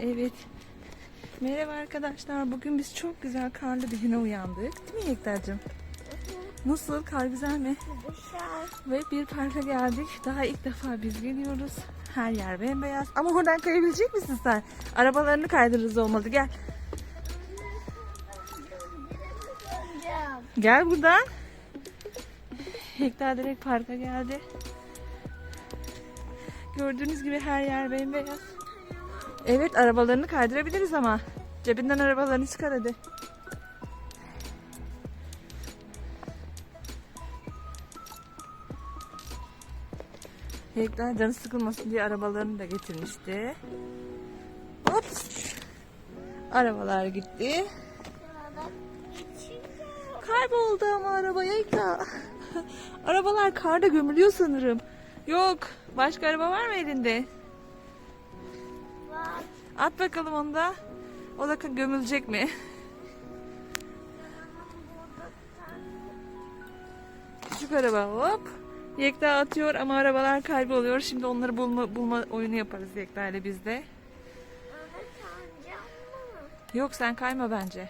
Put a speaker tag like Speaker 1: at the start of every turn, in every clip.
Speaker 1: Evet. Merhaba arkadaşlar. Bugün biz çok güzel karlı bir güne uyandık. Değil mi Yekta'cığım? Nasıl? Kar güzel mi?
Speaker 2: Dışarı.
Speaker 1: Ve bir parka geldik. Daha ilk defa biz geliyoruz. Her yer bembeyaz. Ama oradan kayabilecek misin sen? Arabalarını kaydırırız olmadı. Gel. Gel buradan. Hektar direkt parka geldi. Gördüğünüz gibi her yer bembeyaz. Evet arabalarını kaydırabiliriz ama. Cebinden arabalarını çıkar hadi. Hektar canı sıkılmasın diye arabalarını da getirmişti. Hops. Arabalar gitti. Kayboldu ama araba Yekta. Arabalar karda gömülüyor sanırım. Yok. Başka araba var mı elinde? At bakalım onu da. O da gömülecek mi? Küçük araba hop. Yekta atıyor ama arabalar kayboluyor. Şimdi onları bulma, bulma oyunu yaparız Yekta ile biz de. Yok sen kayma bence.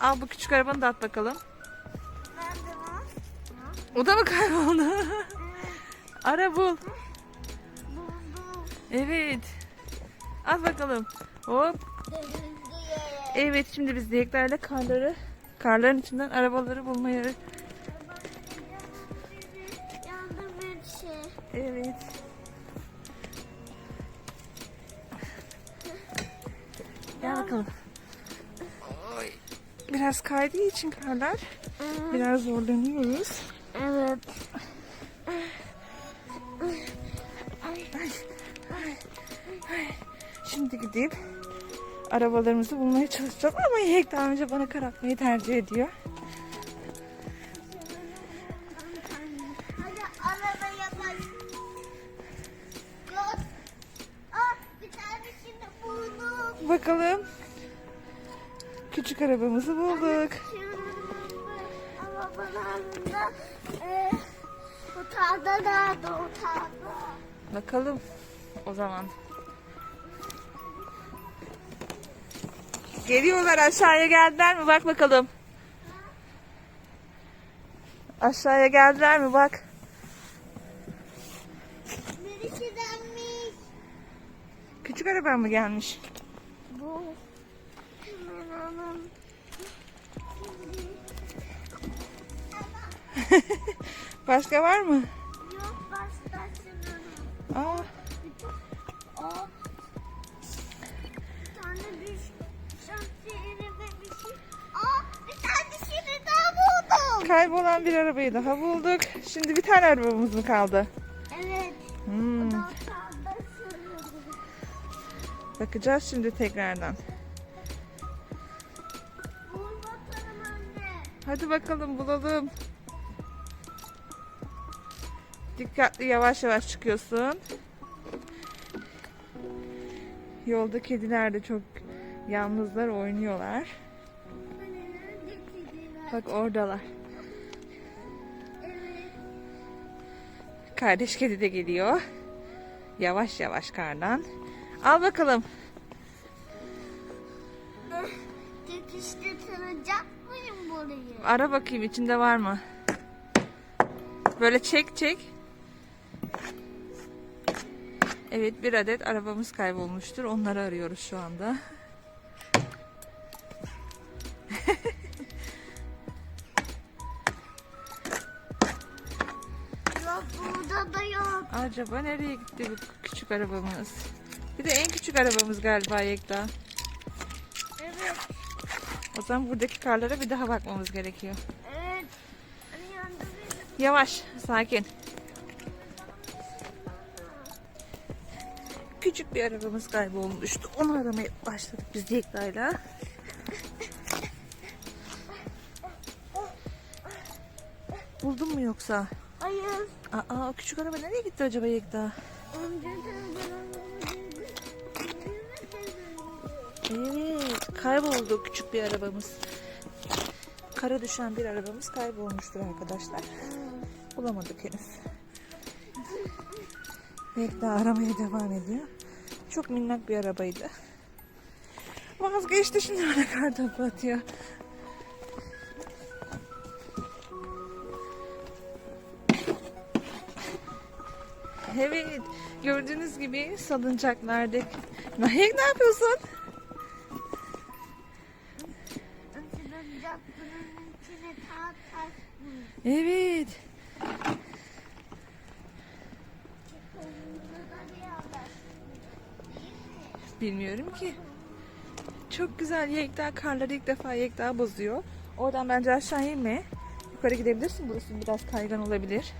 Speaker 1: Al bu küçük arabanı da at bakalım. O da mı kayboldu? Ara bul. Evet. Al bakalım. Hop. Evet şimdi biz diyeklerle karları, karların içinden arabaları bulmaya. Evet. Gel bakalım. Oy. Biraz kaydığı için karlar biraz zorlanıyoruz.
Speaker 2: Evet.
Speaker 1: Şimdi gidip arabalarımızı bulmaya çalışacağız ama Yek daha önce bana kar atmayı tercih ediyor.
Speaker 2: Ah.
Speaker 1: Bakalım. Küçük arabamızı bulduk.
Speaker 2: Arabalarında e, bu tarda nerede o tarda?
Speaker 1: Bakalım o zaman. Geliyorlar aşağıya geldiler mi? Bak bakalım. Aşağıya geldiler mi? Bak. Küçük araba mı gelmiş?
Speaker 2: Bu.
Speaker 1: Başka var mı? Kaybolan bir arabayı daha bulduk. Şimdi bir tane arabamız mı kaldı?
Speaker 2: Evet.
Speaker 1: Hmm, bakacağız şimdi tekrardan. Hadi bakalım bulalım. Dikkatli yavaş yavaş çıkıyorsun. Yolda kediler de çok yalnızlar oynuyorlar. Bak oradalar. Kardeş kedi de geliyor. Yavaş yavaş kardan. Al bakalım.
Speaker 2: Çekiştirtirecek miyim burayı?
Speaker 1: Ara bakayım içinde var mı? Böyle çek çek. Evet bir adet arabamız kaybolmuştur. Onları arıyoruz şu anda. Acaba nereye gitti bu küçük arabamız? Bir de en küçük arabamız galiba Yekta.
Speaker 2: Evet.
Speaker 1: O zaman buradaki karlara bir daha bakmamız gerekiyor.
Speaker 2: Evet.
Speaker 1: Yavaş, sakin. Küçük bir arabamız kaybolmuştu. Onu aramaya başladık biz Yekta'yla. Buldun mu yoksa?
Speaker 2: Hayır.
Speaker 1: Aa, o küçük araba nereye gitti acaba Yekta? Evet, kayboldu küçük bir arabamız. Kara düşen bir arabamız kaybolmuştur arkadaşlar. Bulamadık henüz. Yekta aramaya devam ediyor. Çok minnak bir arabaydı. Vazgeçti şimdi bana kar topu atıyor. Evet, gördüğünüz gibi salıncaklardaki. Mahir ne yapıyorsun? Evet. Bilmiyorum ki. Çok güzel Yekta karları ilk defa Yekta bozuyor. Oradan bence aşağı inme. Yukarı gidebilirsin. Burası biraz kaygan olabilir.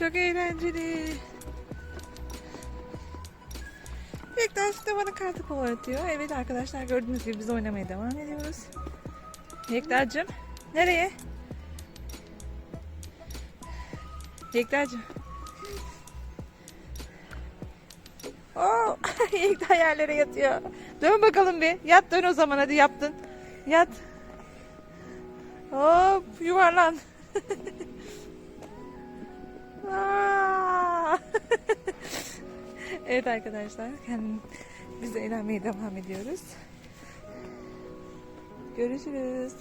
Speaker 1: Çok eğlenceli. Yekta işte bana kartı kovalatıyor. Evet arkadaşlar gördüğünüz gibi biz oynamaya devam ediyoruz. Yekta'cığım nereye? Yekta'cığım. Oo, Yekta yerlere yatıyor. Dön bakalım bir. Yat dön o zaman hadi yaptın. Yat. Hop yuvarlan. evet arkadaşlar kendim, biz eğlenmeye devam ediyoruz. Görüşürüz.